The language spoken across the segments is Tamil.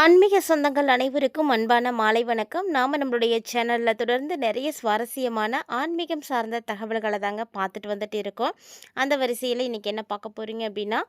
ஆன்மீக சொந்தங்கள் அனைவருக்கும் அன்பான மாலை வணக்கம். நாம் நம்மளுடைய சேனலில் தொடர்ந்து நிறைய சுவாரஸ்யமான ஆன்மீகம் சார்ந்த தகவல்களை தாங்க பார்த்துட்டு வந்துட்டு இருக்கோம். அந்த வரிசையில் இன்றைக்கி என்ன பார்க்க போகிறீங்க அப்படின்னா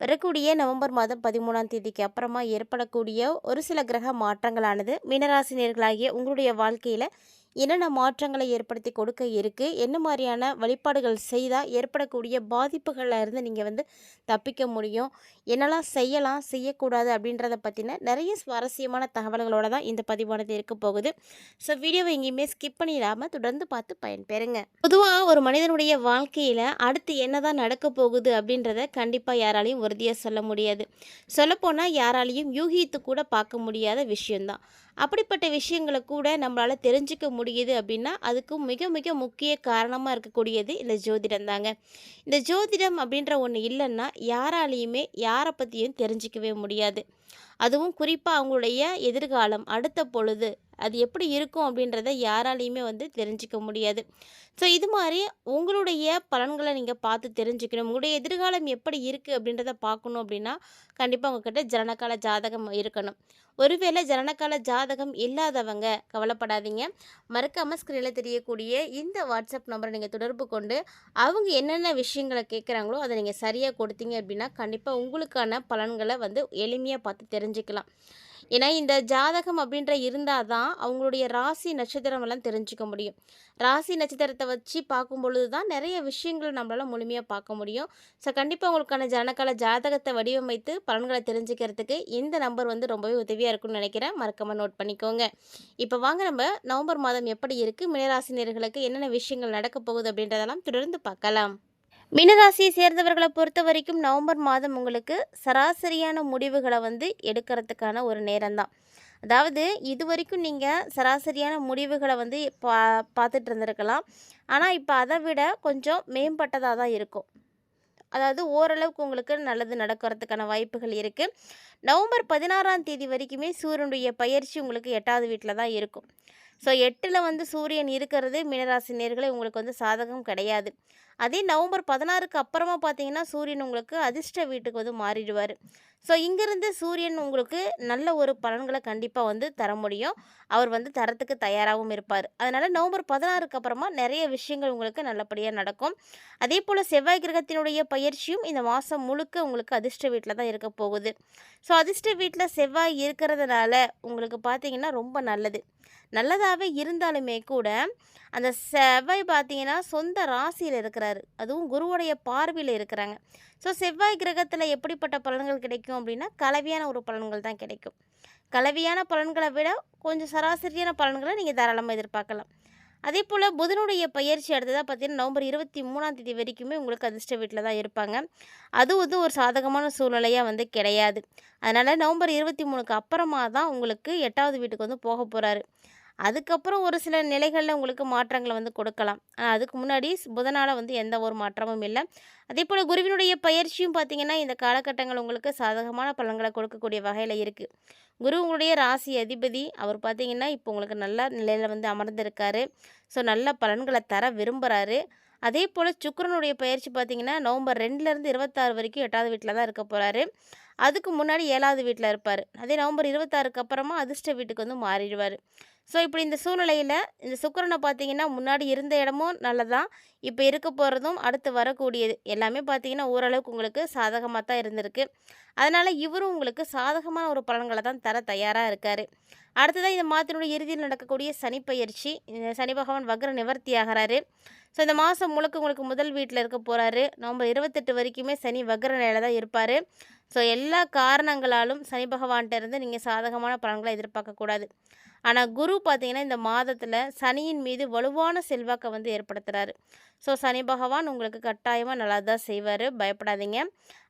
வரக்கூடிய நவம்பர் மாதம் பதிமூணாம் தேதிக்கு அப்புறமா ஏற்படக்கூடிய ஒரு சில கிரக மாற்றங்களானது மீனராசினியர்களாகிய உங்களுடைய வாழ்க்கையில் என்னென்ன மாற்றங்களை ஏற்படுத்தி கொடுக்க இருக்குது என்ன மாதிரியான வழிபாடுகள் செய்தால் ஏற்படக்கூடிய பாதிப்புகளில் இருந்து நீங்கள் வந்து தப்பிக்க முடியும்? என்னெல்லாம் செய்யலாம் செய்யக்கூடாது அப்படின்றத பற்றின நிறைய சுவாரஸ்யமான தகவல்களோடு தான் இந்த பதிவானது இருக்க போகுது. ஸோ வீடியோவை எங்கேயுமே ஸ்கிப் பண்ணிடாமல் தொடர்ந்து பார்த்து பயன்பெறுங்க. பொதுவாக ஒரு மனிதனுடைய வாழ்க்கையில் அடுத்து என்ன தான் நடக்க போகுது அப்படின்றத கண்டிப்பாக யாராலையும் உறுதியாக சொல்ல முடியாது. சொல்லப்போனால் யாராலையும் யூகித்து கூட பார்க்க முடியாத விஷயம்தான். அப்படிப்பட்ட விஷயங்களை கூட நம்மளால் தெரிஞ்சுக்க முடியும். முடியுது அப்படின்னா அதுக்கு மிக மிக முக்கிய காரணமாக இருக்கக்கூடியது இந்த ஜோதிடம் தாங்க. இந்த ஜோதிடம் அப்படின்ற ஒன்று இல்லைன்னா யாராலையுமே யாரை பற்றியும் தெரிஞ்சிக்கவே முடியாது. அதுவும் குறிப்பாக அவங்களுடைய எதிர்காலம் அடுத்த பொழுது அது எப்படி இருக்கும் அப்படின்றத யாராலையுமே வந்து தெரிஞ்சிக்க முடியாது. ஸோ இது மாதிரி உங்களுடைய பலன்களை நீங்கள் பார்த்து தெரிஞ்சுக்கணும். உங்களுடைய எதிர்காலம் எப்படி இருக்குது அப்படின்றத பார்க்கணும் அப்படின்னா கண்டிப்பாக உங்ககிட்ட ஜனனகால ஜாதகம் இருக்கணும். ஒருவேளை ஜனனகால ஜாதகம் இல்லாதவங்க கவலைப்படாதீங்க. மறக்காமல் ஸ்க்ரீனில் தெரியக்கூடிய இந்த வாட்ஸ்அப் நம்பரை நீங்கள் தொடர்பு கொண்டு அவங்க என்னென்ன விஷயங்களை கேட்குறாங்களோ அதை நீங்கள் சரியாக கொடுத்தீங்க அப்படின்னா கண்டிப்பாக உங்களுக்கான பலன்களை வந்து எளிமையாக பார்த்து தெரிஞ்சுக்கலாம். ஏன்னா இந்த ஜாதகம் அப்படின்ற இருந்தால் தான் அவங்களுடைய ராசி நட்சத்திரம் எல்லாம் தெரிஞ்சுக்க முடியும். ராசி நட்சத்திரத்தை வச்சு பார்க்கும் பொழுது தான் நிறைய விஷயங்கள் நம்மளால் முழுமையாக பார்க்க முடியும். ஸோ கண்டிப்பாக உங்களுக்கான ஜனக்கால ஜாதகத்தை வடிவமைத்து பலன்களை தெரிஞ்சுக்கிறதுக்கு இந்த நம்பர் வந்து ரொம்பவே உதவியாக இருக்கும்னு நினைக்கிறேன். மறக்காமல் நோட் பண்ணிக்கோங்க. இப்போ வாங்க நம்ம நவம்பர் மாதம் எப்படி இருக்குது மினராசினியர்களுக்கு என்னென்ன விஷயங்கள் நடக்க போகுது அப்படின்றதெல்லாம் தொடர்ந்து பார்க்கலாம். மீனராசியை சேர்ந்தவர்களை பொறுத்த வரைக்கும் நவம்பர் மாதம் உங்களுக்கு சராசரியான முடிவுகளை வந்து எடுக்கிறதுக்கான ஒரு நேரம்தான். அதாவது இது வரைக்கும் நீங்கள் சராசரியான முடிவுகளை வந்து பா பார்த்துட்டு இருந்திருக்கலாம். ஆனால் இப்போ அதை விட கொஞ்சம் மேம்பட்டதாக தான் இருக்கும். அதாவது ஓரளவுக்கு உங்களுக்கு நல்லது நடக்கிறதுக்கான வாய்ப்புகள் இருக்குது நவம்பர் பதினாறாம் தேதி வரைக்குமே சூரியனுடைய பயிற்சி உங்களுக்கு எட்டாவது வீட்டில் தான் இருக்கும். ஸோ எட்டில் வந்து சூரியன் இருக்கிறது மீனராசி உங்களுக்கு வந்து சாதகம் கிடையாது. அதே நவம்பர் பதினாறுக்கு அப்புறமா பார்த்தீங்கன்னா சூரியன் உங்களுக்கு அதிர்ஷ்ட வீட்டுக்கு வந்து மாறிடுவார். ஸோ இங்கேருந்து சூரியன் உங்களுக்கு நல்ல ஒரு பலன்களை கண்டிப்பாக வந்து தர முடியும். அவர் வந்து தரத்துக்கு தயாராகவும் இருப்பார். அதனால் நவம்பர் பதினாறுக்கு அப்புறமா நிறைய விஷயங்கள் உங்களுக்கு நல்லபடியாக நடக்கும். அதே போல் செவ்வாய் கிரகத்தினுடைய பயிற்சியும் இந்த மாதம் முழுக்க உங்களுக்கு அதிர்ஷ்ட வீட்டில் தான் இருக்க போகுது. ஸோ அதிர்ஷ்ட வீட்டில் செவ்வாய் இருக்கிறதுனால உங்களுக்கு பார்த்தீங்கன்னா ரொம்ப நல்லது. நல்லதாகவே இருந்தாலுமே கூட அந்த செவ்வாய் பார்த்தீங்கன்னா சொந்த ராசியில் இருக்கிற இருக்கிறாரு. அதுவும் குருவுடைய பார்வையில் இருக்கிறாங்க. ஸோ செவ்வாய் கிரகத்தில் எப்படிப்பட்ட பலன்கள் கிடைக்கும் அப்படின்னா கலவையான ஒரு பலன்கள் தான் கிடைக்கும். கலவையான பலன்களை விட கொஞ்சம் சராசரியான பலன்களை நீங்கள் தாராளமாக எதிர்பார்க்கலாம். அதே போல் புதனுடைய பயிற்சி அடுத்ததாக பார்த்தீங்கன்னா நவம்பர் இருபத்தி மூணாம் தேதி வரைக்குமே உங்களுக்கு அதிர்ஷ்ட வீட்டில் தான் இருப்பாங்க. அது வந்து ஒரு சாதகமான சூழ்நிலையாக வந்து கிடையாது. அதனால் நவம்பர் இருபத்தி மூணுக்கு அப்புறமா தான் உங்களுக்கு எட்டாவது வீட்டுக்கு வந்து போக போகிறாரு அதுக்கப்புறம் ஒரு சில நிலைகளில் உங்களுக்கு மாற்றங்களை வந்து கொடுக்கலாம். ஆனால் அதுக்கு முன்னாடி புதனால் வந்து எந்த ஒரு மாற்றமும் இல்லை. அதே போல் குருவினுடைய பயிற்சியும் பார்த்திங்கன்னா இந்த காலகட்டங்கள் உங்களுக்கு சாதகமான பலன்களை கொடுக்கக்கூடிய வகையில் இருக்குது குரு உங்களுடைய ராசி அதிபதி. அவர் பார்த்திங்கன்னா இப்போ உங்களுக்கு நல்ல நிலையில் வந்து அமர்ந்திருக்காரு. ஸோ நல்ல பலன்களை தர விரும்புகிறாரு அதே போல் சுக்கரனுடைய பயிற்சி பார்த்திங்கன்னா நவம்பர் ரெண்டுலேருந்து இருபத்தாறு வரைக்கும் எட்டாவது வீட்டில் தான் இருக்க போகிறாரு அதுக்கு முன்னாடி ஏழாவது வீட்டில் இருப்பார். அதே நவம்பர் இருபத்தாறுக்கு அப்புறமா அதிர்ஷ்ட வீட்டுக்கு வந்து மாறிடுவார். ஸோ இப்படி இந்த சூழ்நிலையில் இந்த சுக்கரனை பார்த்தீங்கன்னா முன்னாடி இருந்த இடமும் நல்லதான் இப்போ இருக்க போகிறதும் அடுத்து வரக்கூடியது. எல்லாமே பார்த்தீங்கன்னா ஓரளவுக்கு உங்களுக்கு சாதகமாக தான் இருந்திருக்கு. அதனால் இவரும் உங்களுக்கு சாதகமான ஒரு பலன்களை தான் தர தயாராக இருக்கார். அடுத்ததாக இந்த மாதத்தினுடைய இறுதியில் நடக்கக்கூடிய சனி பயிற்சி. சனி பகவான் வக்ர நிவர்த்தி ஆகிறாரு. ஸோ இந்த மாதம் முழுக்க உங்களுக்கு முதல் வீட்டில் இருக்க போகிறாரு நவம்பர் இருபத்தெட்டு வரைக்குமே சனி வக்ர நிலையில் தான் இருப்பார். ஸோ எல்லா காரணங்களாலும் சனி பகவான்கிட்ட இருந்து நீங்கள் சாதகமான பலன்களை எதிர்பார்க்கக்கூடாது. ஆனால் குரு பார்த்திங்கன்னா இந்த மாதத்தில் சனியின் மீது வலுவான செல்வாக்கை வந்து ஏற்படுத்துகிறாரு ஸோ சனி பகவான் உங்களுக்கு கட்டாயமாக நல்லா தான் செய்வார். பயப்படாதீங்க.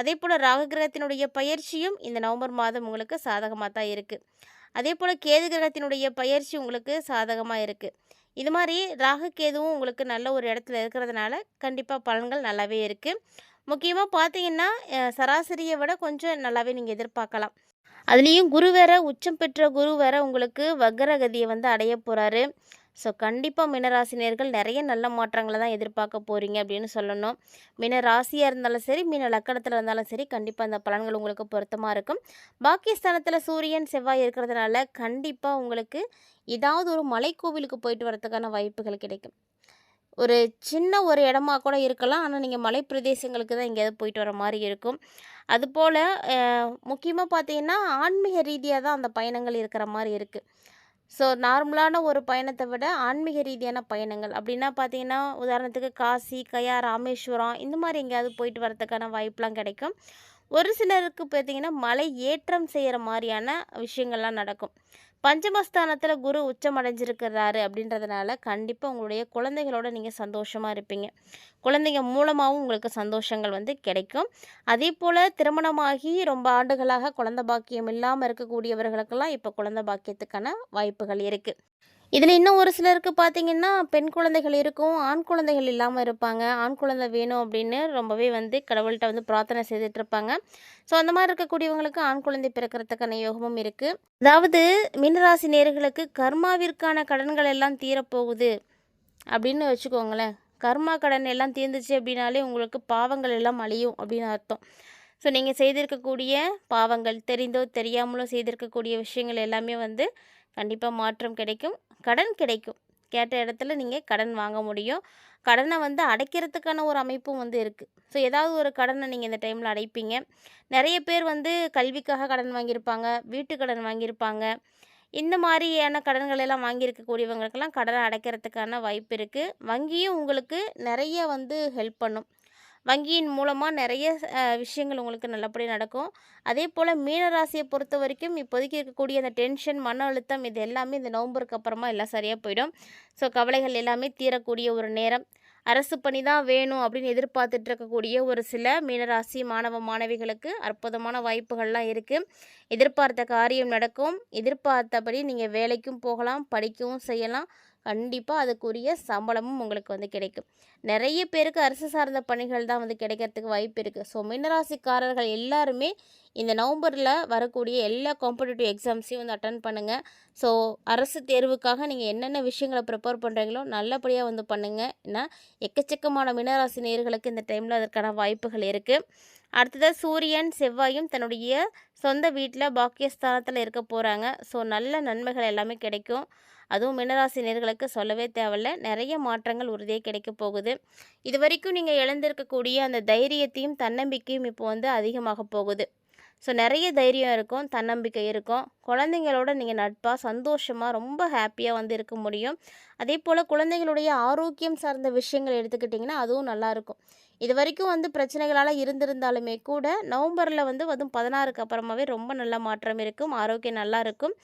அதே போல் ராகு கிரகத்தினுடைய பயிற்சியும் இந்த நவம்பர் மாதம் உங்களுக்கு சாதகமாக தான் இருக்குது அதே போல் கேது கிரகத்தினுடைய பயிற்சி உங்களுக்கு சாதகமாக இருக்குது இது மாதிரி ராகு கேதுவும் உங்களுக்கு நல்ல ஒரு இடத்துல இருக்கிறதுனால கண்டிப்பாக பலன்கள் நல்லாவே இருக்குது முக்கியமாக பார்த்தீங்கன்னா சராசரியை விட கொஞ்சம் நல்லாவே நீங்கள் எதிர்பார்க்கலாம். அதுலேயும் குரு வேற உச்சம் பெற்ற குரு வேற உங்களுக்கு வக்ரகதியை வந்து அடைய போகிறாரு ஸோ கண்டிப்பாக மீனராசினியர்கள் நிறைய நல்ல மாற்றங்களை தான் எதிர்பார்க்க போகிறீங்க அப்படின்னு சொல்லணும். மீன ராசியாக இருந்தாலும் சரி மீன லக்கணத்தில் இருந்தாலும் சரி கண்டிப்பாக அந்த பலன்கள் உங்களுக்கு பொருத்தமாக இருக்கும். பாகிஸ்தானத்தில் சூரியன் செவ்வாய் இருக்கிறதுனால கண்டிப்பாக உங்களுக்கு ஏதாவது ஒரு மலைக்கோவிலுக்கு போயிட்டு வரதுக்கான வாய்ப்புகள் கிடைக்கும். ஒரு சின்ன ஒரு இடமா கூட இருக்கலாம். ஆனால் நீங்கள் மலை பிரதேசங்களுக்கு தான் எங்கேயாவது போயிட்டு வர மாதிரி இருக்கும். அதுபோல் முக்கியமாக பார்த்தீங்கன்னா ஆன்மீக ரீதியாக தான் அந்த பயணங்கள் இருக்கிற மாதிரி இருக்குது ஸோ நார்மலான ஒரு பயணத்தை விட ஆன்மீக ரீதியான பயணங்கள். அப்படின்னா பார்த்தீங்கன்னா உதாரணத்துக்கு காசி கயா ராமேஸ்வரம் இந்த மாதிரி எங்கேயாவது போயிட்டு வரதுக்கான வாய்ப்பெலாம் கிடைக்கும். ஒரு சிலருக்கு பார்த்தீங்கன்னா மலை ஏற்றம் செய்கிற மாதிரியான விஷயங்கள்லாம் நடக்கும். பஞ்சமஸ்தானத்தில் குரு உச்சம் அடைஞ்சிருக்கிறாரு அப்படின்றதுனால கண்டிப்பாக உங்களுடைய குழந்தைகளோட நீங்கள் சந்தோஷமாக இருப்பீங்க. குழந்தைங்க மூலமாகவும் உங்களுக்கு சந்தோஷங்கள் வந்து கிடைக்கும். அதே போல் திருமணமாகி ரொம்ப ஆண்டுகளாக குழந்த பாக்கியம் இல்லாமல் இருக்கக்கூடியவர்களுக்கெல்லாம் இப்போ குழந்த பாக்கியத்துக்கான வாய்ப்புகள் இருக்குது இதில் இன்னும் ஒரு சிலருக்கு பார்த்தீங்கன்னா பெண் குழந்தைகள் இருக்கும் ஆண் குழந்தைகள் இல்லாமல் இருப்பாங்க. ஆண் குழந்தை வேணும் அப்படின்னு ரொம்பவே வந்து கடவுள்கிட்ட வந்து பிரார்த்தனை செய்துட்டு இருப்பாங்க ஸோ அந்த மாதிரி இருக்கக்கூடியவங்களுக்கு ஆண் குழந்தை பிறக்கிறதுக்கான யோகமும் இருக்குது அதாவது மீனராசி நேர்களுக்கு கர்மாவிற்கான கடன்கள் எல்லாம் தீரப்போகுது அப்படின்னு வச்சுக்கோங்களேன். கர்மா கடன் எல்லாம் தீர்ந்துச்சு அப்படின்னாலே உங்களுக்கு பாவங்கள் எல்லாம் அழியும் அப்படின்னு அர்த்தம். ஸோ நீங்கள் செய்திருக்கக்கூடிய பாவங்கள் தெரிந்தோ தெரியாமலோ செய்திருக்கக்கூடிய விஷயங்கள் எல்லாமே வந்து கண்டிப்பாக மாற்றம் கிடைக்கும் கடன் கிடைக்கும். கேட்ட இடத்துல நீங்கள் கடன் வாங்க முடியும். கடனை வந்து அடைக்கிறதுக்கான ஒரு அமைப்பும் வந்து இருக்குது ஸோ ஏதாவது ஒரு கடனை நீங்கள் இந்த டைமில் அடைப்பீங்க. நிறைய பேர் வந்து கல்விக்காக கடன் வாங்கியிருப்பாங்க வீட்டு கடன் வாங்கியிருப்பாங்க. இந்த மாதிரியான கடன்கள் எல்லாம் வாங்கியிருக்கக்கூடியவங்களுக்கெல்லாம் கடனை அடைக்கிறதுக்கான வாய்ப்பு இருக்குது வங்கியும் உங்களுக்கு நிறைய வந்து ஹெல்ப் பண்ணும். வங்கியின் மூலமாக நிறைய விஷயங்கள் உங்களுக்கு நல்லபடியாக நடக்கும். அதே போல் மீனராசியை பொறுத்த வரைக்கும் இப்போதைக்கு இருக்கக்கூடிய அந்த டென்ஷன் மன அழுத்தம் இது எல்லாமே இந்த நவம்பருக்கு அப்புறமா எல்லாம் சரியாக போயிடும். ஸோ கவலைகள் எல்லாமே தீரக்கூடிய ஒரு நேரம். அரசு பணி தான் வேணும் அப்படின்னு எதிர்பார்த்துட்டு இருக்கக்கூடிய ஒரு சில மீனராசி மாணவ மாணவிகளுக்கு அற்புதமான வாய்ப்புகள்லாம் இருக்குது எதிர்பார்த்த காரியம் நடக்கும். எதிர்பார்த்தபடி நீங்கள் வேலைக்கும் போகலாம் படிக்கவும் செய்யலாம். கண்டிப்பாக அதுக்குரிய சம்பளமும் உங்களுக்கு வந்து கிடைக்கும். நிறைய பேருக்கு அரசு சார்ந்த பணிகள் தான் வந்து கிடைக்கிறதுக்கு வாய்ப்பு இருக்குது ஸோ மீனராசிக்காரர்கள் எல்லாருமே இந்த நவம்பரில் வரக்கூடிய எல்லா காம்படிட்டிவ் எக்ஸாம்ஸையும் வந்து அட்டன் பண்ணுங்கள் ஸோ அரசு தேர்வுக்காக நீங்கள் என்னென்ன விஷயங்களை ப்ரிப்பேர் பண்ணுறீங்களோ நல்லபடியாக வந்து பண்ணுங்கள் ஏன்னா எக்கச்சக்கமான மீனராசி நேர்களுக்கு இந்த டைமில் அதற்கான வாய்ப்புகள் இருக்குது அடுத்ததாக சூரியன் செவ்வாயும் தன்னுடைய சொந்த வீட்டில் பாக்கியஸ்தானத்தில் இருக்க போகிறாங்க ஸோ நல்ல நன்மைகள் எல்லாமே கிடைக்கும். அதுவும் மினராசி நேர்களுக்கு சொல்லவே தேவையில்ல. நிறைய மாற்றங்கள் உறுதியாக கிடைக்க போகுது. இது வரைக்கும் நீங்கள் இழந்திருக்கக்கூடிய அந்த தைரியத்தையும் தன்னம்பிக்கையும் இப்போ வந்து அதிகமாக போகுது. ஸோ நிறைய தைரியம் இருக்கும் தன்னம்பிக்கை இருக்கும். குழந்தைங்களோட நீங்கள் நட்பாக சந்தோஷமாக ரொம்ப ஹாப்பியாக வந்து இருக்க முடியும். அதே போல் குழந்தைங்களுடைய ஆரோக்கியம் சார்ந்த விஷயங்கள் எடுத்துக்கிட்டிங்கன்னா அதுவும் நல்லாயிருக்கும் இது வரைக்கும் வந்து பிரச்சனைகளால் இருந்திருந்தாலுமே கூட நவம்பரில் வந்து அதுவும் பதினாறுக்கு அப்புறமாவே ரொம்ப நல்ல மாற்றம் இருக்கும். ஆரோக்கியம் நல்லா இருக்கும்.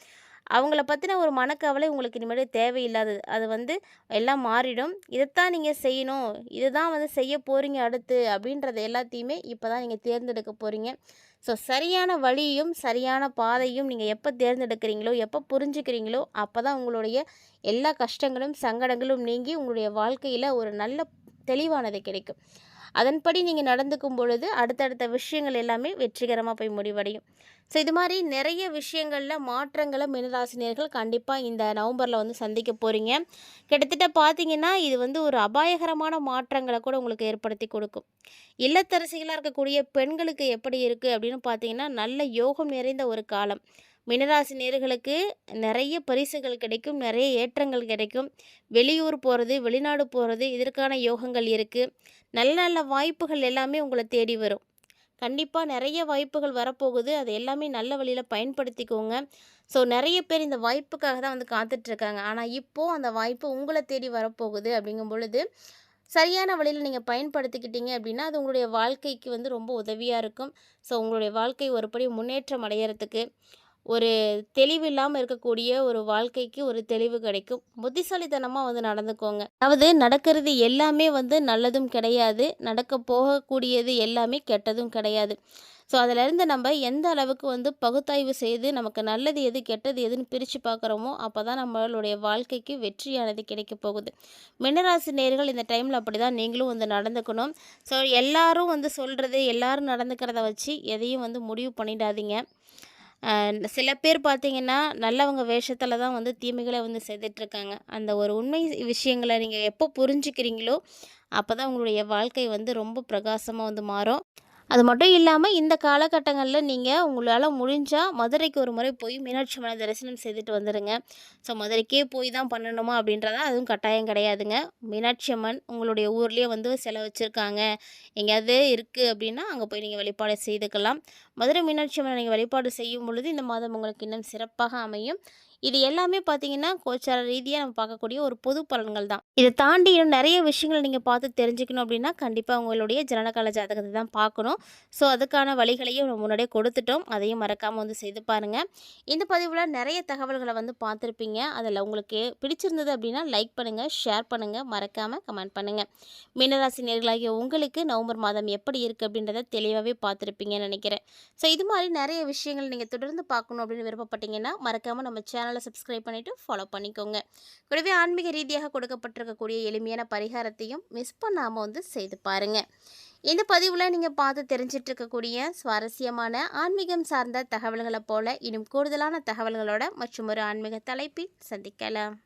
அவங்கள பற்றின ஒரு மனக்கவலை உங்களுக்கு இனிமேல் தேவையில்லாதது அது வந்து எல்லாம் மாறிடும். இதைத்தான் நீங்கள் செய்யணும். இதை தான் வந்து செய்ய போகிறீங்க அடுத்து அப்படின்றத எல்லாத்தையுமே இப்போ தான் நீங்கள் தேர்ந்தெடுக்க போகிறீங்க ஸோ சரியான வழியும் சரியான பாதையும் நீங்கள் எப்போ தேர்ந்தெடுக்கிறீங்களோ எப்போ புரிஞ்சுக்கிறீங்களோ அப்போ தான் உங்களுடைய எல்லா கஷ்டங்களும் சங்கடங்களும் நீங்கி உங்களுடைய வாழ்க்கையில் ஒரு நல்ல தெளிவானது கிடைக்கும். அதன்படி நீங்கள் நடந்துக்கும் பொழுது அடுத்தடுத்த விஷயங்கள் எல்லாமே வெற்றிகரமாக போய் முடிவடையும். ஸோ இது மாதிரி நிறைய விஷயங்களில் மாற்றங்களை மினராசினியர்கள் கண்டிப்பாக இந்த நவம்பரில் வந்து சந்திக்க போகிறீங்க கிட்டத்தட்ட பார்த்தீங்கன்னா இது வந்து ஒரு அபாயகரமான மாற்றங்களை கூட உங்களுக்கு ஏற்படுத்தி கொடுக்கும். இல்லத்தரசிகளாக இருக்கக்கூடிய பெண்களுக்கு எப்படி இருக்குது அப்படின்னு பார்த்தீங்கன்னா நல்ல யோகம் நிறைந்த ஒரு காலம். மினராசி நேர்களுக்கு நிறைய பரிசுகள் கிடைக்கும் நிறைய ஏற்றங்கள் கிடைக்கும். வெளியூர் போகிறது வெளிநாடு போகிறது இதற்கான யோகங்கள் இருக்குது நல்ல நல்ல வாய்ப்புகள் எல்லாமே உங்களை தேடி வரும். கண்டிப்பாக நிறைய வாய்ப்புகள் வரப்போகுது. அது எல்லாமே நல்ல வழியில் பயன்படுத்திக்கோங்க. ஸோ நிறைய பேர் இந்த வாய்ப்புக்காக தான் வந்து காத்துட்ருக்காங்க. ஆனால் இப்போது அந்த வாய்ப்பு உங்களை தேடி வரப்போகுது அப்படிங்கும் பொழுது சரியான வழியில் நீங்கள் பயன்படுத்திக்கிட்டீங்க அப்படின்னா அது உங்களுடைய வாழ்க்கைக்கு வந்து ரொம்ப உதவியாக இருக்கும். ஸோ உங்களுடைய வாழ்க்கை ஒருபடி முன்னேற்றம் அடையிறதுக்கு. ஒரு தெளிவு இல்லாமல் இருக்கக்கூடிய ஒரு வாழ்க்கைக்கு ஒரு தெளிவு கிடைக்கும். புத்திசாலித்தனமாக வந்து நடந்துக்கோங்க. அதாவது நடக்கிறது எல்லாமே வந்து நல்லதும் கிடையாது. நடக்க போகக்கூடியது எல்லாமே கெட்டதும் கிடையாது. ஸோ அதிலிருந்து நம்ம எந்த அளவுக்கு வந்து பகுத்தாய்வு செய்து நமக்கு நல்லது எது கெட்டது எதுன்னு பிரித்து பார்க்குறோமோ அப்போ தான் நம்மளுடைய வாழ்க்கைக்கு வெற்றியானது கிடைக்க போகுது. மினராசி நேர்கள் இந்த டைமில் அப்படி தான் நீங்களும் வந்து நடந்துக்கணும். ஸோ எல்லாரும் வந்து சொல்கிறது எல்லாரும் நடந்துக்கிறத வச்சு எதையும் வந்து முடிவு பண்ணிடாதீங்க. சில பேர் பார்த்தீங்கன்னா, நல்லவங்க வேஷத்தில் தான் வந்து தீமைகளை வந்து செய்துட்ருக்காங்க. அந்த ஒரு உண்மை விஷயங்களை நீங்கள் எப்போ புரிஞ்சுக்கிறீங்களோ, அப்போ தான் உங்களுடைய வாழ்க்கை வந்து ரொம்ப பிரகாசமாக வந்து மாறும். அது மட்டும் இல்லாமல் இந்த காலகட்டங்களில் நீங்கள் உங்களால் முடிஞ்சால் மதுரைக்கு ஒரு முறை போய் மீனாட்சி அம்மனை தரிசனம் செய்துட்டு வந்துடுங்க ஸோ மதுரைக்கே போய் தான் பண்ணணுமா அப்படின்றத அதுவும் கட்டாயம் கிடையாதுங்க. மீனாட்சி அம்மன் உங்களுடைய ஊர்லேயே வந்து செலவச்சிருக்காங்க எங்கேயாவது இருக்குது அப்படின்னா, அங்கே போய் நீங்கள் வழிபாடு செய்துக்கலாம். மதுரை மீனாட்சி அம்மன் நீங்கள் வழிபாடு செய்யும் பொழுது, இந்த மாதம் உங்களுக்கு இன்னும் சிறப்பாக அமையும். இது எல்லாமே பார்த்தீங்கன்னா, கோச்சார ரீதியாக நம்ம பார்க்கக்கூடிய ஒரு பொது பலன்கள் தான். இதை தாண்டி இன்னும் நிறைய விஷயங்கள நீங்கள் பார்த்து தெரிஞ்சுக்கணும் அப்படின்னா, கண்டிப்பாக உங்களுடைய ஜனனகால ஜாதகத்தை தான் பார்க்கணும். ஸோ அதுக்கான வழிகளையும் நம்ம முன்னாடியே கொடுத்துட்டோம். அதையும் மறக்காமல் வந்து செய்து பாருங்கள் இந்த பதிவில் நிறைய தகவல்களை வந்து பார்த்துருப்பீங்க. அதில் உங்களுக்கு பிடிச்சிருந்தது அப்படின்னா, லைக் பண்ணுங்கள் ஷேர் பண்ணுங்கள் மறக்காமல் கமெண்ட் பண்ணுங்கள் மீனராசி நேர்களாகிய உங்களுக்கு நவம்பர் மாதம் எப்படி இருக்குது அப்படின்றத தெளிவாகவே பார்த்துருப்பீங்கன்னு நினைக்கிறேன் ஸோ இது மாதிரி நிறைய விஷயங்கள் நீங்கள் தொடர்ந்து பார்க்கணும் அப்படின்னு விருப்பப்பட்டீங்கன்னா, மறக்காமல் நம்ம சேனலை சப்ஸ்கிரைப் பண்ணிவிட்டு ஃபாலோ பண்ணிக்கோங்க. கூடவே ஆன்மீக ரீதியாக கொடுக்கப்பட்டிருக்கக்கூடிய எளிமையான பரிகாரத்தையும் மிஸ் பண்ணாமல் வந்து செய்து பாருங்க. இந்த பதிவில் நீங்கள் பார்த்து தெரிஞ்சுட்டு இருக்கக்கூடிய சுவாரஸ்யமான ஆன்மீகம் சார்ந்த தகவல்களைப் போல, இன்னும் கூடுதலான தகவல்களோட மற்றுமொரு ஆன்மீக தலைப்பில் சந்திக்கலாம்.